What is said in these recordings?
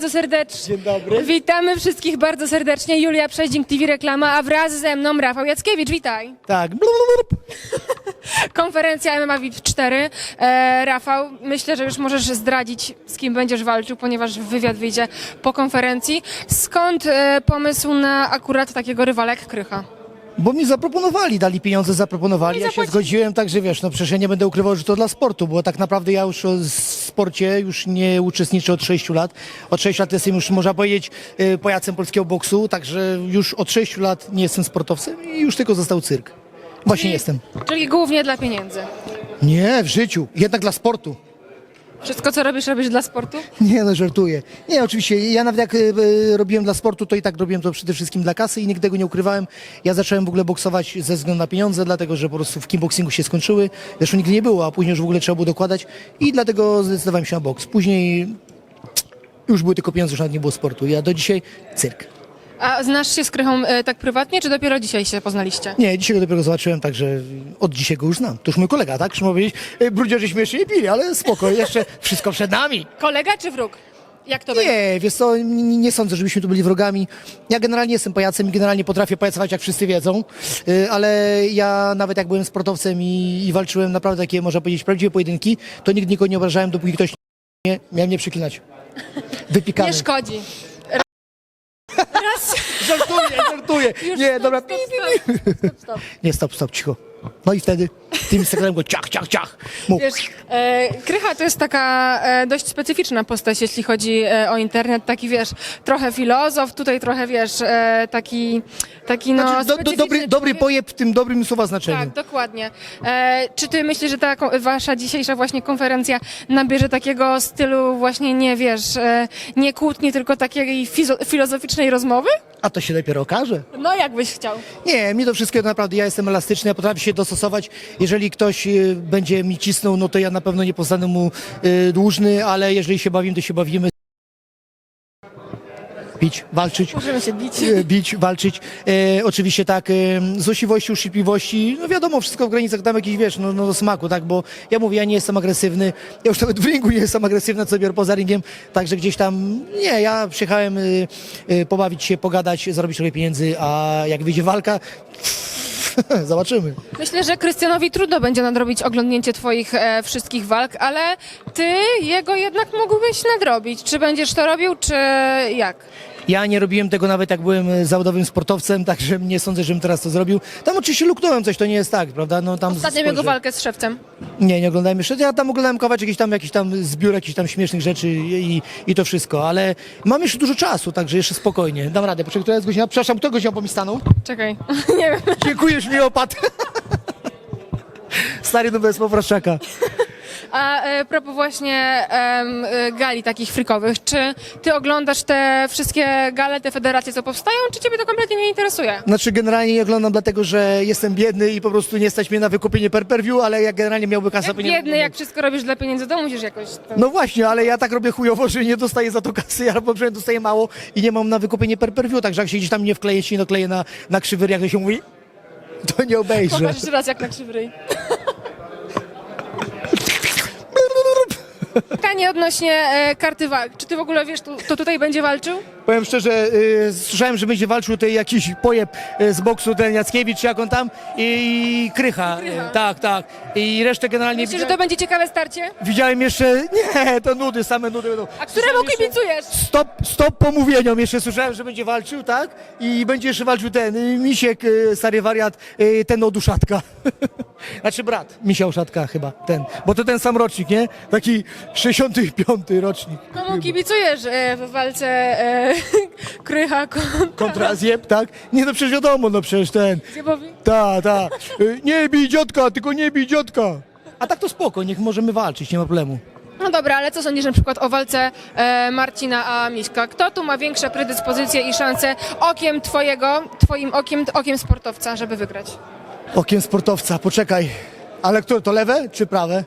Bardzo serdecznie. Dzień dobry. Witamy wszystkich bardzo serdecznie. Julia Przeździk, TV Reklama, a wraz ze mną Rafał Jackiewicz. Witaj. Tak. Konferencja MMA VIP 4. E, Rafał, myślę, że już możesz zdradzić, z kim będziesz walczył, ponieważ wywiad wyjdzie po konferencji. Skąd e, pomysł na akurat takiego rywala jak Krycha? Bo mi zaproponowali, dali pieniądze, zaproponowali. I Ja się zgodziłem, także wiesz, no przecież ja nie będę ukrywał, że to dla sportu, bo tak naprawdę ja już w sporcie już nie uczestniczę od 6 lat. Od 6 lat jestem już, można powiedzieć, y, pajacem polskiego boksu, także już od 6 lat nie jestem sportowcem i już tylko został cyrk. Właśnie jestem. Czyli głównie dla pieniędzy. Nie, w życiu, jednak dla sportu. Wszystko, co robisz, robisz dla sportu? Nie, no żartuję. Nie, oczywiście, ja nawet jak y, y, robiłem dla sportu, to i tak robiłem to przede wszystkim dla kasy i nigdy tego nie ukrywałem. Ja zacząłem w ogóle boksować ze względu na pieniądze, dlatego że po prostu w kickboxingu się skończyły. Zresztą nigdy nie było, a później już w ogóle trzeba było dokładać i dlatego zdecydowałem się na boks. Później już były tylko pieniądze, już nawet nie było sportu. Ja do dzisiaj cyrk. A znasz się z Krychą e, tak prywatnie, czy dopiero dzisiaj się poznaliście? Nie, dzisiaj go dopiero zobaczyłem, także od dzisiaj go już znam. To już mój kolega, tak? Mogę powiedzieć, y, brudzierzy śmiesznie nie pili, ale spoko, jeszcze wszystko przed nami. Kolega czy wróg? Jak to będzie? Nie, wiesz co, nie, nie sądzę, żebyśmy tu byli wrogami. Ja generalnie jestem pajacem i generalnie potrafię pajacować, jak wszyscy wiedzą, y, ale ja nawet jak byłem sportowcem i, i walczyłem naprawdę takie, można powiedzieć, prawdziwe pojedynki, to nigdy nikogo nie obrażałem, dopóki ktoś nie miał mnie przeklinać. Wypikany. Nie szkodzi. Żartuję, żartuję. Nie, dobra, pi, stop, stop, stop. nie, stop, stop, cicho. No i wtedy tym sekretem go ciach, ciach, ciach. Mów. Wiesz, e, Krycha to jest taka e, dość specyficzna postać, jeśli chodzi e, o internet. Taki, wiesz, trochę filozof, tutaj trochę, wiesz, e, taki, taki no, Znaczy, do, do, specyficzny dobry, dobry człowiek. pojeb w tym dobrym słowa znaczeniu. Tak, dokładnie. E, czy ty myślisz, że ta ko- wasza dzisiejsza właśnie konferencja nabierze takiego stylu właśnie, nie wiesz, e, nie kłótni, tylko takiej fizo- filozoficznej rozmowy? A to się dopiero okaże. No, jakbyś chciał. Nie, mi to wszystko naprawdę, ja jestem elastyczny, ja potrafię się dostosować. Jeżeli ktoś y, będzie mi cisnął, no to ja na pewno nie pozostanę mu y, dłużny, ale jeżeli się bawimy, to się bawimy. Bić, walczyć. Możemy się bić. e, Bić, walczyć. E, oczywiście tak, e, złośliwości, uszczypliwości, no wiadomo, wszystko w granicach tam jakiś, wiesz, no, no do smaku, tak, bo ja mówię, ja nie jestem agresywny, ja już nawet w ringu nie jestem agresywny, co biorę poza ringiem, także gdzieś tam, nie, ja przyjechałem e, e, pobawić się, pogadać, zarobić trochę pieniędzy, a jak wyjdzie walka, zobaczymy. Myślę, że Krystianowi trudno będzie nadrobić oglądnięcie twoich e, wszystkich walk, ale ty jego jednak mógłbyś nadrobić. Czy będziesz to robił, czy jak? Ja nie robiłem tego nawet jak byłem e, zawodowym sportowcem, także nie sądzę, żebym teraz to zrobił. Tam oczywiście luknąłem coś, to nie jest tak, prawda? No, tam Ostatnią jego walkę z szewcem. Nie, nie oglądałem jeszcze. Ja tam oglądałem kawałek jakiś tam, jakiś tam zbiór jakichś tam śmiesznych rzeczy i, i to wszystko, ale mam jeszcze dużo czasu, także jeszcze spokojnie. Dam radę. Poczekaj, która jest godzina? Przepraszam, kto godzina po mi stanął? Czekaj, nie wiem. Dziękujesz mi, opat. Stary numer z Powraszczaka. A e, propos właśnie em, e, gali takich frikowych, czy ty oglądasz te wszystkie gale, te federacje, co powstają, czy ciebie to kompletnie nie interesuje? Znaczy generalnie nie oglądam dlatego, że jestem biedny i po prostu nie stać mnie na wykupienie per per view, ale jak generalnie miałby kasę... Jak to nie biedny, jak wszystko robisz dla pieniędzy, to musisz jakoś... To... No właśnie, ale ja tak robię chujowo, że nie dostaję za to kasy, albo przynajmniej dostaję mało i nie mam na wykupienie per per view, także jak się gdzieś tam nie wkleje, się nie dokleję na, na krzywy, jak to się mówi, to nie obejrzę. Pokaż jeszcze raz, jak na krzywy ryj. Pytanie odnośnie e, karty walk. Czy ty w ogóle wiesz, to, to tutaj będzie walczył? Powiem szczerze, y, słyszałem, że będzie walczył tutaj jakiś pojeb y, z boksu, ten Jackiewicz, czy jak on tam, i, i Krycha. Y, tak, tak. I resztę generalnie Myślisz, że widziałem, to będzie ciekawe starcie? widziałem jeszcze, nie, to nudy, same nudy będą. A któremu Słyszałem jeszcze- kibicujesz? Stop, stop pomówieniom, jeszcze słyszałem, że będzie walczył, tak? I będzie jeszcze walczył ten, y, Misiek, y, stary wariat, y, ten od Uszatka. znaczy brat, Misia Uszatka chyba, ten. Bo to ten sam rocznik, nie? Taki 65 rocznik. Komu kibicujesz e, w walce e, Krycha kontra Kontra Zjeb, tak? Nie, no przecież wiadomo, no przecież ten. Zjebowi? Ta, ta. Y, Nie bij dziotka, tylko nie bij dziotka. A tak to spoko, niech możemy walczyć, nie ma problemu. No dobra, ale co sądzisz na przykład o walce e, Marcina a Miśka? Kto tu ma większe predyspozycje i szanse okiem twojego, twoim okiem, okiem sportowca, żeby wygrać? Okiem sportowca, poczekaj. Ale które to lewe czy prawe?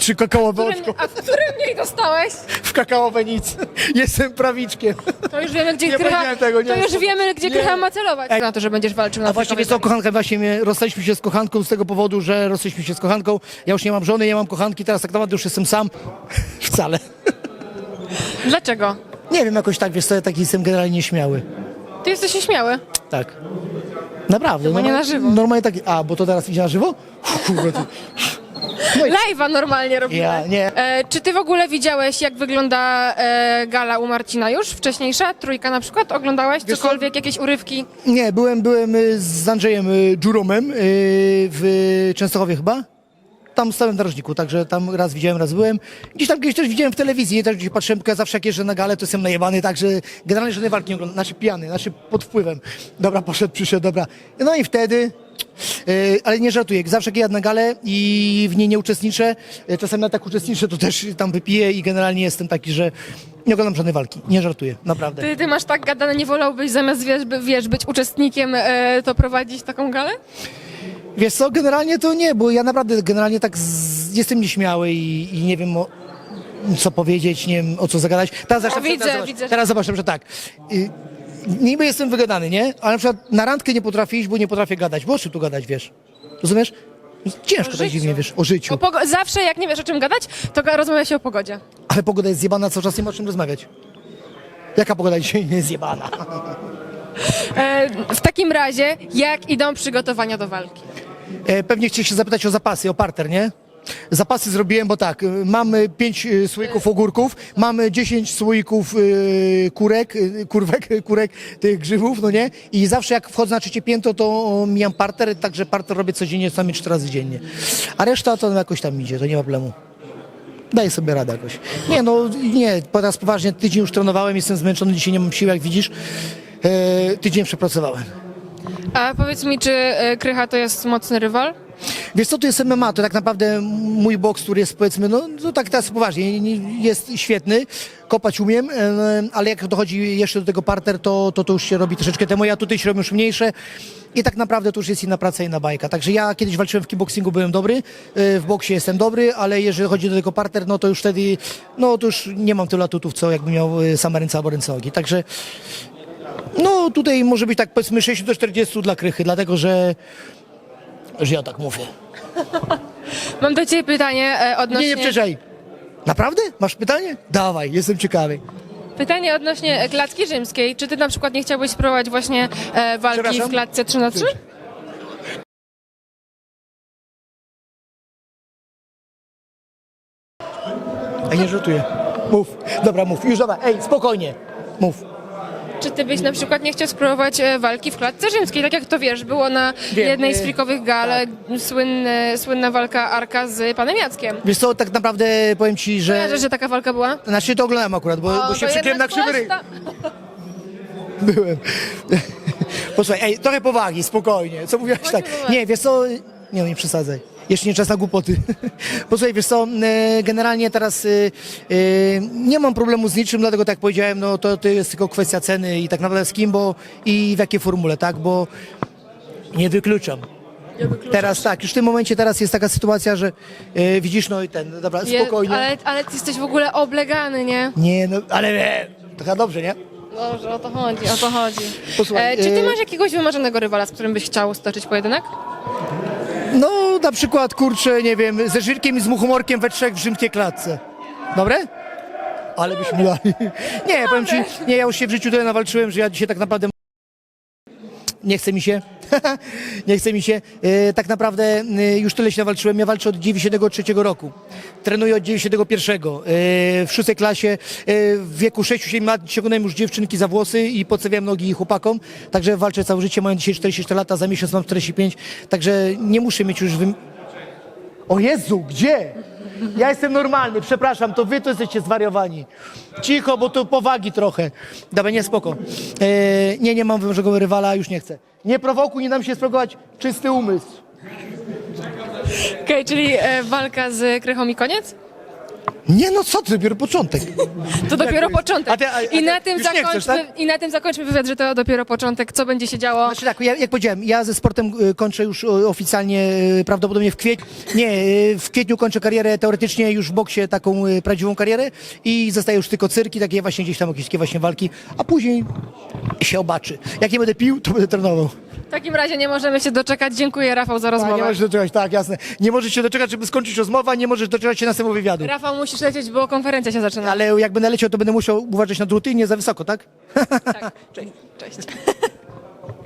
Czy kakaowe oczko? a w którym mniej dostałeś? W kakaowe nic. Jestem prawiczkiem. To już wiemy, gdzie Nie Krycha, powiedziałem tego, nie. to już wiemy, gdzie. Krycha ma celować. Ej. Na to, że będziesz walczył na A właśnie, wiesz co, gali. kochanka, właśnie mnie, rozstaliśmy się z kochanką z tego powodu, że rozstaliśmy się z kochanką. Ja już nie mam żony, nie mam kochanki, teraz tak naprawdę już jestem sam. Wcale. Dlaczego? Nie wiem, jakoś tak, wiesz co, ja taki jestem generalnie śmiały. Ty jesteś nieśmiały. Tak. Naprawdę. Chyba nie na żywo. Normalnie tak. A, bo to teraz idzie na żywo? Kurwa, ty. Live'a normalnie robimy. Ja nie. E, czy ty w ogóle widziałeś, jak wygląda e, gala u Marcina już? Wcześniejsza? Trójka na przykład? Oglądałeś Wiesz co? cokolwiek, jakieś urywki? Nie, byłem, byłem y, z Andrzejem y, Dżuromem y, w Częstochowie chyba. Tam stałem w narożniku, także tam raz widziałem, raz byłem. Gdzieś tam kiedyś też widziałem w telewizji, też gdzieś patrzyłem, tylko ja zawsze jak jeżdżę na galę, to jestem najebany, także generalnie żadnej walki nie oglądam, znaczy pijany, znaczy pod wpływem. Dobra, poszedł, przyszedł, dobra. No i wtedy, y, ale nie żartuję, zawsze jak jadę na galę i w niej nie uczestniczę, y, czasem na tak uczestniczę, to też tam wypiję i generalnie jestem taki, że nie oglądam żadnej walki, nie żartuję, naprawdę. Ty, ty masz tak gadane, nie wolałbyś zamiast, wiesz, by- wiesz być uczestnikiem, e, to prowadzić taką galę? Wiesz co, generalnie to nie, bo ja naprawdę generalnie tak z, jestem nieśmiały i, i nie wiem o, co powiedzieć, nie wiem o co zagadać. Teraz, zresztą, widzę, teraz, zobacz, widzę. teraz zobaczę, że tak. Y, niby jestem wygadany, nie? Ale na przykład na randkę nie potrafię iść, bo nie potrafię gadać. Bo o czym tu gadać, wiesz? Rozumiesz? Ciężko tak dziwnie, wiesz, o życiu. O pogo- zawsze jak nie wiesz o czym gadać, to ga- rozmawia się o pogodzie. Ale pogoda jest zjebana, cały czas nie ma o czym rozmawiać. Jaka pogoda dzisiaj jest zjebana? E, w takim razie, jak idą przygotowania do walki? E, Pewnie chcieliście zapytać o zapasy, o parter, nie? Zapasy zrobiłem, bo tak, y, mamy 5 słoików ogórków, mamy 10 słoików y, kurek, y, kurwek, kurek tych grzybów, no nie? I zawsze jak wchodzę na trzecie piętro, to mijam parter, także parter robię codziennie, co najmniej 4 razy dziennie. A reszta to jakoś tam idzie, to nie ma problemu. Daję sobie radę jakoś. Nie, no nie, teraz poważnie, tydzień już trenowałem, jestem zmęczony, dzisiaj nie mam siły, jak widzisz. E, tydzień przepracowałem. A powiedz mi, czy e, Krycha to jest mocny rywal? Wiesz co, to jest MMA, to tak naprawdę mój boks, który jest powiedzmy, no, no tak teraz poważnie, nie- jest świetny, kopać umiem, e, ale jak dochodzi jeszcze do tego parter, to, to to już się robi troszeczkę temu, ja tutaj się robię już mniejsze i tak naprawdę to już jest inna praca, inna bajka. Także ja kiedyś walczyłem w kickboxingu, byłem dobry, e, w boksie jestem dobry, ale jeżeli chodzi do tego parter, no to już wtedy, no to już nie mam tylu atutów, co jakbym miał e, same ręce albo ręce nogi. Także no tutaj może być tak powiedzmy 60 do 40 dla krychy, dlatego że, że ja tak mówię. Mam do ciebie pytanie e, odnośnie... Nie, nie przeczaj. Naprawdę? Masz pytanie? Dawaj, jestem ciekawy. Pytanie odnośnie e, klatki rzymskiej. Czy ty na przykład nie chciałbyś spróbować właśnie e, walki Przepraszam? w klatce 3 na 3 A nie żartuję. Mów. Dobra, mów. Już dobra. Ej, spokojnie. Mów. Czy ty byś na przykład nie chciał spróbować e, walki w klatce rzymskiej? Tak jak to wiesz, było na Wiem, jednej z e, frikowych gal e, słynny, słynna walka Arka z panem Jackiem. Wiesz co, tak naprawdę powiem ci, że... Kojarzysz, że taka walka była? Znaczy to oglądałem akurat, bo, bo się to na jednak krzywy ryj. Byłem. Posłuchaj, ej, trochę powagi, spokojnie. Co mówiłaś tak? Nie, wiesz co, nie no, nie przesadzaj. Jeszcze nie czas na głupoty. Posłuchaj, wiesz co, e, generalnie teraz e, e, nie mam problemu z niczym, dlatego tak jak powiedziałem, no to, to jest tylko kwestia ceny i tak naprawdę z kim, bo i w jakiej formule, tak, bo nie wykluczam. Teraz tak, już w tym momencie teraz jest taka sytuacja, że e, widzisz, no i ten, dobra, Je- spokojnie. Ale, ale ty jesteś w ogóle oblegany, nie? Nie, no, ale nie, to chyba dobrze, nie? Dobrze, o to chodzi, o to chodzi. Posłuchaj, E, czy ty e, masz jakiegoś wymarzonego rywala, z którym byś chciał stoczyć pojedynek? No, na przykład, kurczę, nie wiem, ze żyrkiem i z muchomorkiem we trzech w rzymskiej klatce. Dobre? Ale byśmy dali. Nie, powiem ci, nie, ja już się w życiu tyle nawalczyłem, że ja dzisiaj tak naprawdę... Nie chce mi się. nie chce mi się. E, tak naprawdę e, już tyle się nawalczyłem. Ja walczę od 93 roku. Trenuję od 91. E, w szóstej klasie w wieku 6-7 lat ciągnąłem już dziewczynki za włosy i podstawiałem nogi chłopakom. Także walczę całe życie. Mam dzisiaj 44 lata, za miesiąc mam 45. Także nie muszę mieć już... O Jezu, gdzie? Ja jestem normalny, przepraszam, to wy to jesteście zwariowani. Cicho, bo tu powagi trochę. Dobra, nie, spoko. E, nie, nie mam wymarzonego rywala, już nie chcę. Nie prowokuj, nie dam się sprowokować czysty umysł. Okej, czyli e, walka z Krychą i koniec? Nie no, co ty, dopiero początek. To dopiero początek. A ty- a- a I, ty na tym już nie chcesz, zakończmy, I na tym zakończmy wywiad, że to dopiero początek. Co będzie się działo? Znaczy tak, ja, jak powiedziałem, ja ze sportem y, kończę już y, oficjalnie y, prawdopodobnie w kwietniu. Nie, y, w kwietniu kończę karierę teoretycznie już w boksie taką y, prawdziwą karierę i zostaje już tylko cyrki, takie właśnie gdzieś tam jakieś takie właśnie walki, a później się obaczy. Jak nie będę pił, to będę trenował. W takim razie nie możemy się doczekać. Dziękuję Rafał za Tak, nie rozmowę. możesz doczekać, tak, jasne. Nie możesz się doczekać, żeby skończyć rozmowę, a nie możesz doczekać się następnego wywiadu. Rafał, musisz lecieć, bo konferencja się zaczyna. Ale jak będę leciał, to będę musiał uważać na druty i nie za wysoko, tak? Tak. Cześć.